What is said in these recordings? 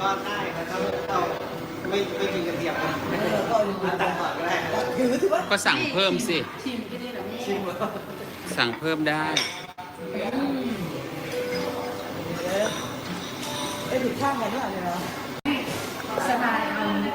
ก็ได้ครับถ้าเราไม่ไม่กินกระเทียมนะเออก็อยู่ตัดก่อนก็ได้ถือถือว่าก็สั่งเพิ่มสิ ชิมที่นี่แหละแม่ชิมก่อนสั่งเพิ่มได้ ไอ้ผิดข้างกันด้วยเนี่ยเหรอสบายเอานี่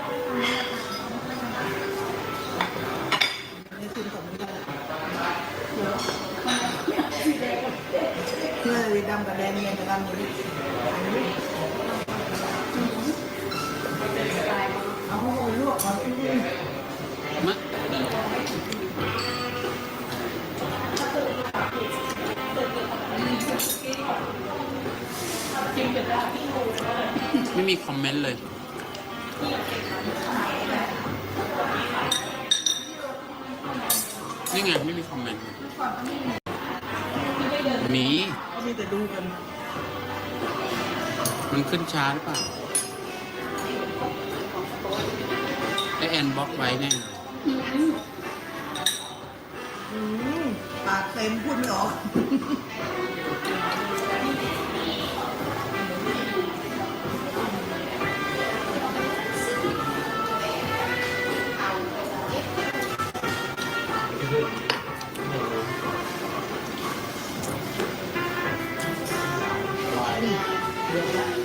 ไม่มีคอมเมนต์เลย นี่ไง ไม่มีคอมเมนต์มีก็มีแต่ดูกัน มันขึ้นช้าหรือเปล่าไอแอนบล็อกไว้แน่อืมปากเต็มพูดไม่ออก ธ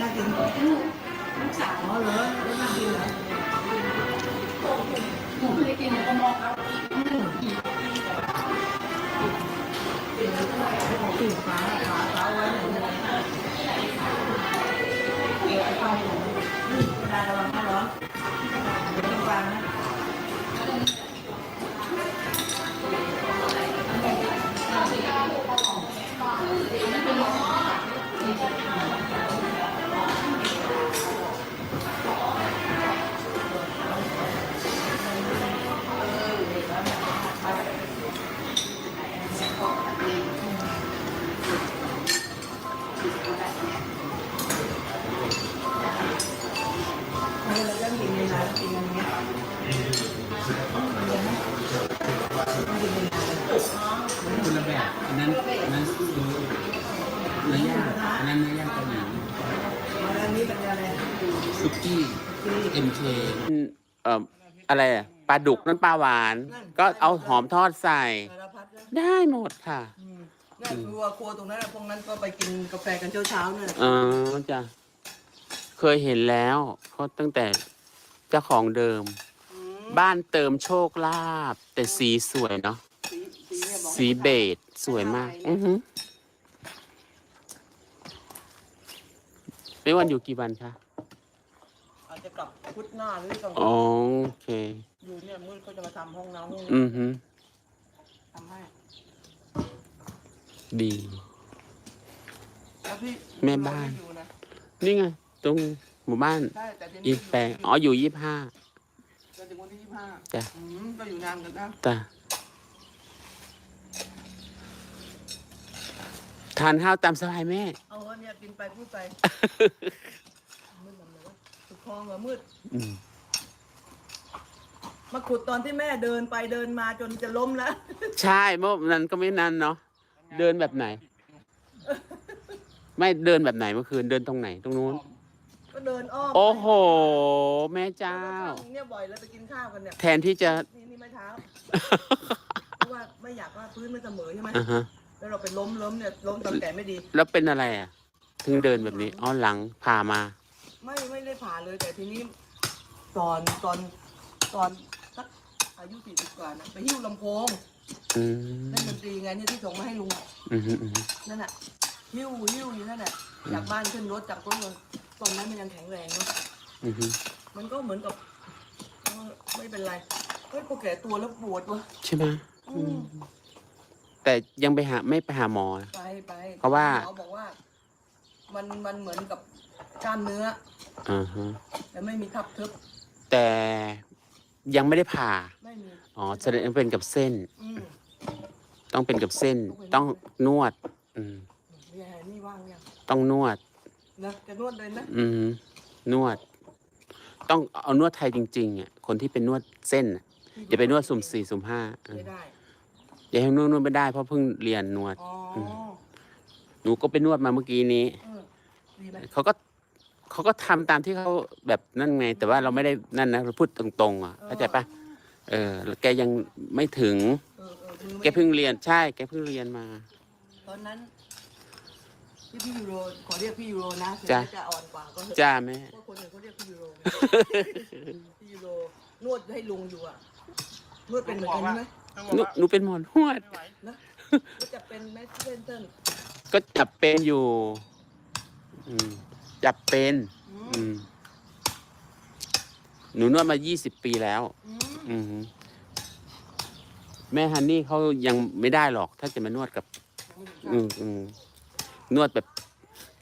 น่ากินลูกลูกสาวเหรอแล้วน่ากินเหรอหนูไม่ได้กินก็มองเขาปิดฝาฝาฝาไว้หน่อยนะเดี๋ยวไอ้ข้าวหมูนี่เวลาระวังข้าวร้อนเดี๋ยวต้องวางนะ เอ็มเคเอ่ออะไรอะปลาดุกนั่นปลาหวาน ก็เอาหอมทอดใส่ สารพัดนะได้หมดค่ะอืมนั่นครัวครัวตรงนั้นน่ะพวกนั้นก็ไปกินกาแฟกันเช้าๆเนี่ยเออจ้ะเคยเห็นแล้วเพราะตั้งแต่เจ้าของเดิม อืมบ้านเติมโชคลาภแต่สีสวยเนาะสีสีเนี่ยบอกสีเบจสวยมากอือหือไม่วันอยู่กี่วันคะอา จจะกลับพุธหน้าหรือต้องอ๋อโอเค อยู่เนี่ยมืดเขาจะมาทำห้องน้ำห้องอือหือทำให้ดี แล้วพี่แม่บ้าน อยู่นะนี่ไง ตรงหมู่บ้านใช่แต่ทีนี้อีแปลงอ๋ออยู่ยี่ห้า จนถึงวันที่ยี่สิบห้าจ้ะ อืมก็อยู่นานกันนะจ้ะทานข้าวตามสบายแม่ เอาเถอะเนี่ยกินไปพูดไปมืดลำเลยวะสุดค ลองเหรอมืด อืมมาขุดตอนที่แม่เดินไปเดินมาจนจะล้มแล้ว ใช่เมื่อนั้นก็ไม่นานเนาะเดินแบบไหน ไม่เดินแบบไหนเมื่อคืนเดินตรงไหนตรงนู้น ก็เดินอ้อมโอ้โห แม่เจ้าแล้วก็ทำเนี่ยบ่อยแล้วไปกินข้าวกันเนี่ย แทนที่จะ นี่นี่ไม่เท้า เพราะว่าไม่อยากว่าพื้นมันเสมอใช่ไหมอ่าฮะแล้วเราไปล้มล้มเนี่ยล้มตอนแก่ไม่ดี แล้วเป็นอะไรอะ ถึงเดินแบบนี้อ๋อหลังผ่ามา ไม่ไม่ได้ผ่าเลยแต่ทีนี้ตอนตอนตอนสักอายุสี่สิบกว่านะไปหิ้วลำโพงอืมเล่นดนตรีไงเนี่ยที่ส่งมาให้ลุงอะอืมอืมอืมนั่นแหะหิ้วหิ้วอยู่นั่นแหละจากบ้านขึ้นรถจากรถเลยตอนนั้นมันยังแข็งแรงเนาะอืมมันก็เหมือนกับเออไม่เป็นไรเฮ้ยพอแก่ตัวแล้วปวดวะใช่ไหมอืมแต่ยังไปหาไม่ไปหาหมอ ไปไปเพราะว่า หมอบอกว่า มันมันเหมือนกับ กล้ามเนื้อ อ่าฮะแต่ไม่มีทับทึบแต่ยังไม่ได้ผ่า ไม่มีอ๋อแสดงว่าเป็นกับเส้น อืมต้องเป็นกับเส้น ต้องนวด อืมแย่นี่ว่างยังต้องนวด นะจะนวดเลยนะอืม นวด ต้องเอานวดไทยจริงๆอะ คนที่เป็นนวดเส้นน่ะอย่าไปนวดสุ่มสี่สุ่มห้าเออไม่ได้อย่าให้นวดนวดไม่ได้เพราะเพิ่งเรียนนวด อ๋อหนูก็ไปนวดมาเมื่อกี้นี้ เออดีไหมเขาก็ เขาก็ทำตามที่เขาแบบนั่นไง แต่ว่าเราไม่ได้นั่นนะเราพูดตรงๆอะเข้าใจปะเออแล้วแกยังไม่ถึง เออเออมือไม่แกเพิ่งเรียนใช่ แกเพิ่งเรียนมา ตอนนั้นที่พี่ยูโรขอเรียกพี่ยูโรนะถึงจ้ะแม้จะอ่อนกว่าก็เถอะจ้าแม่ เพราะคนอื่นเขาเรียกพี่ยูโรพี่ยูโรนวดให้ลุงอยู่อะนวดเป็นเหมือนกันไหมหนูหนูเป็นหมอนวดนะก็จะเป็นแมสเซนเตอร์ก็จับเป็นอยู่ อืม จับเป็น อือืมมหนูนวดมา 20 ปีแล้ว อืมอือหือแม่ฮันนี่เขายังไม่ได้หรอก ถ้าจะมานวดกับ อืมอืมนวดแบบ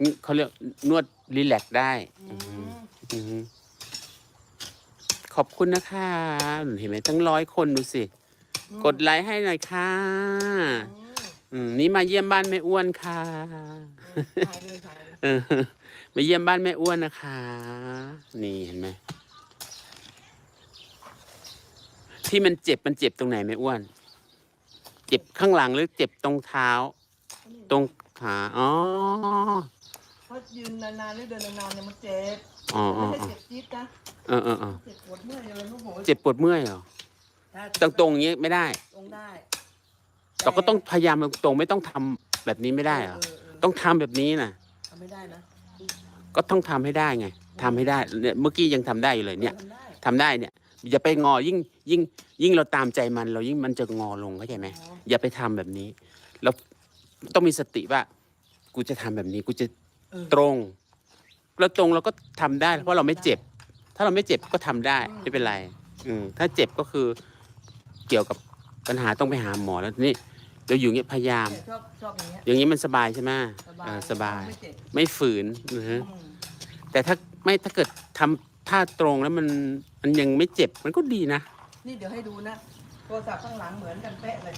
นี่เขาเรียกนวดรีแลกซ์ได้ อือือหือมอือหือขอบคุณนะคะ เห็นไหมตั้งร้อยคนดูสิ กดไลค์ให้หน่อยค่ะ อืม อืมนี่มาเยี่ยมบ้านแม่อ้วนค่ะถ่ายเลยถ่ายเลยเออมาเยี่ยมบ้านแม่อ้วนนะคะ นี่เห็นไหมที่มันเจ็บมันเจ็บตรงไหนแม่อ้วน เจ็บข้างหลังหรือเจ็บตรงเท้า ตรงขาอ๋อเพราะยืนนานๆหรือเดินนานๆเนี่ยมันเจ็บอ๋ออ๋ไม่อใช่อ๋อเจ็บจี๊ดนะเออเออเออเจ็บปวดเมื่อยอะไรลูกโหเจ็บปวดเมื่อยเหรอตรงตรงๆอย่างงี้ไม่ได้ ตรงได้ เราก็ต้องพยายามตรงๆไม่ต้องทำแบบนี้ไม่ได้เหรอเออเออต้องทำแบบนี้นะทำไม่ได้นะก็ต้องทำให้ได้ไงทำให้ได้เนี่ยเมื่อกี้ยังทำได้อยู่เลยเนี่ย ทำได้ทำได้เนี่ยอย่าไปงอยิ่งยิ่งยิ่งเราตามใจมัน เรายิ่งมันจะงอลงเข้าใจไหมอ๋ออย่าไปทำแบบนี้เราต้องมีสติว่า กูจะทำแบบนี้กูจะเออ ตรงเราตรงเราก็ทำได้ เพราะเราไม่เจ็บ ถ้าเราไม่เจ็บก็ทำได้อืมไม่เป็นไร อืมถ้าเจ็บก็คือเกี่ยวกับ ปัญหาต้องไปหาหมอแล้วนี่เราอยู่อย่างเงี้ยพยายามเนี่ยชอบชอบอย่างเงี้ย อย่างนี้มันสบายใช่ไหมสบายเออสบาย ไม่เจ็บไม่ฝืนนะฮะอืมแต่ถ้าไม่ถ้าเกิดทำท่าตรงแล้วมันมันยังไม่เจ็บมันก็ดีนะนี่เดี๋ยวให้ดูนะโทรศัพท์ข้างหลังเหมือนกันเป๊ะเลย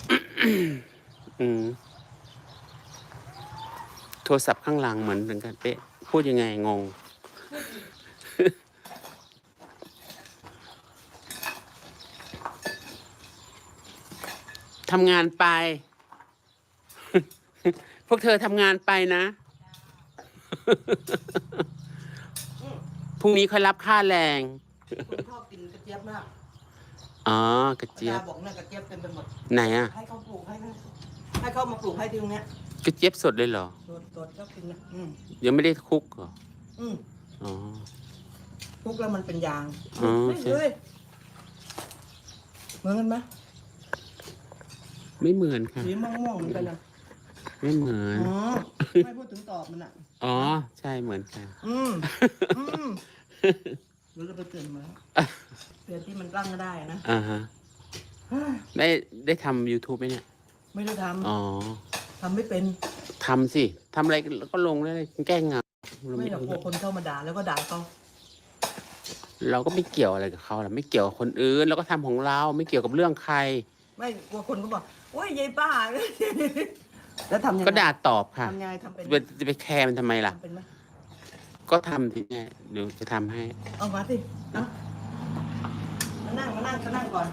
อืมโทรศัพท์ข้างหลังเหมือนกันเป๊ะพูดยังไงงง ทำงานไป พวกเธอทำงานไปนะ พรุ่งนี้ค่อยรับค่าแรง คนชอบกินกระเจี๊ยบมากอ๋อกระเจี๊ยบอาบอกเนี่ยกระเจี๊ยบเต็มไปหมด ไหนอะให้เขาปลูกให้นะให้เขามาปลูกให้ที่ตรงเนี้ยกระเจี๊ยบสดเลยเหรอ สดสดชอบกินนะอืมยังไม่ได้คลุกเหรอ อืมอ๋อปลูกแล้วมันเป็นยางอ๋อไม่ใช่เลยเหมือนกันไหม ไม่เหมือนค่ะ สีม่วงๆเหมือนกันนะไม่เหมือน อ๋อไม่พูดถึงตอบมันอะ อ๋อ ใช่เหมือนกัน อืมอืมเดี๋ยวเราไปเตือนมาแล้วเตือนที่มันตั้งก็ได้นะอ่าฮะ เฮ้ยได้ได้ทำ YouTube ไหมเนี่ย ไม่ได้ทอ๋อำทำไม่เป็นทำสิทำอะไรก็ลงได้แก้เหงาเราไม่ไม่หรอกกลัวคนเข้ามาด่าแล้วก็ด่าเขาเราก็ไม่เกี่ยวอะไรกับเขาเราไม่เกี่ยวกับคนอื่นเราก็ทำของเราไม่เกี่ยวกับเรื่องใคร ไม่กลัวคนก็บอกโอ้ยยายป้า แล้วทำยังไงก็ด่าตอบค่ะ ทำยังไงทำเป็นไหมจะไปแคร์มันทำไมล่ะ ทำเป็นไหมก็ทำทีไงเดี๋ยวจะทำให้ เอามาสิเอามานั่งมานั่งมานั่งก่อน